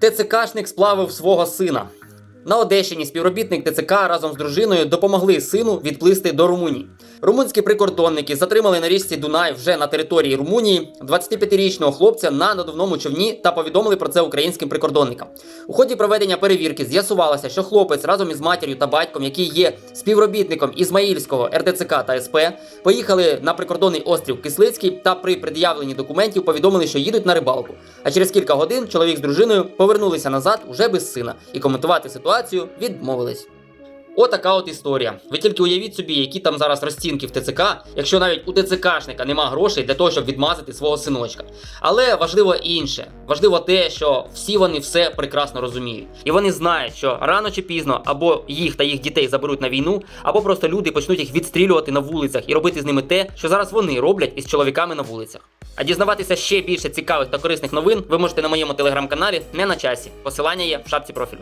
ТЦКшник сплавив свого сина. На Одещині співробітник ТЦК разом з дружиною допомогли сину відплисти до Румунії. Румунські прикордонники затримали на річці Дунай вже на території Румунії 25-річного хлопця на надувному човні та повідомили про це українським прикордонникам. У ході проведення перевірки з'ясувалося, що хлопець разом із матір'ю та батьком, який є співробітником Ізмаїльського РТЦК та СП, поїхали на прикордонний острів Кислицький та при пред'явленні документів повідомили, що їдуть на рибалку. А через кілька годин чоловік з дружиною повернулися назад уже без сина і коментувати ситуацію відмовились. Отака от історія. Ви тільки уявіть собі, які там зараз розцінки в ТЦК, якщо навіть у ТЦКшника нема грошей для того, щоб відмазати свого синочка. Але важливо інше. Важливо те, що всі вони все прекрасно розуміють. І вони знають, що рано чи пізно або їх та їх дітей заберуть на війну, або просто люди почнуть їх відстрілювати на вулицях і робити з ними те, що зараз вони роблять із чоловіками на вулицях. А дізнаватися ще більше цікавих та корисних новин ви можете на моєму телеграм-каналі не на часі. Посилання є в шапці профілю.